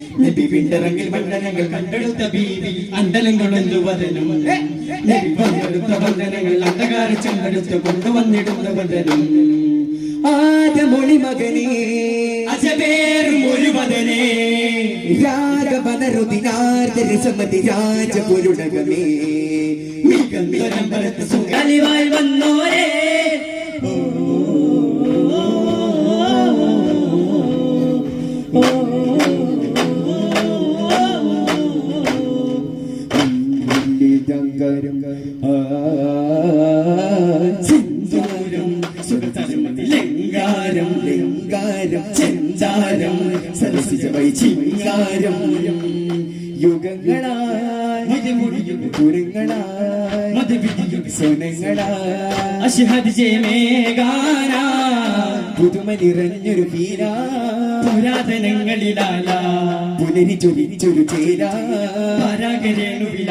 നബി വിണ്ടറങ്ങിൽ മണ്ഡലങ്ങൾ കണ്ടെടുത്ത ബീവി അണ്ടലങ്ങളെന്തു വതനും. നബി പങ്കെടുത്ത വന്ദനങ്ങൾ അന്ധകാര ചെമ്പെടുത്ത് കൊണ്ടുവന്നിടുന്ന വതനും. ആദമൊളി മകനേ. അജബേറും ഒരു വതനേ. രാഗപനരുദിനാർദ്ദരസമതി രാജപുരുടകമേ മികന്തരമ്പലത്ത് സുഖലിവായി വന്നോരേ. സിന്ദൂരം ലിംഗാരം ലിംഗാരം ചെഞ്ചാരം സരസിജ വൈ ചിങ്കാരം പുരങ്ങളായി പുതുമ നിറഞ്ഞൊരു പീര. പുരാതനങ്ങളിലാല. പുലരി ചൊരിച്ചൊരു ചേരാ. പരാഗരേണുവില.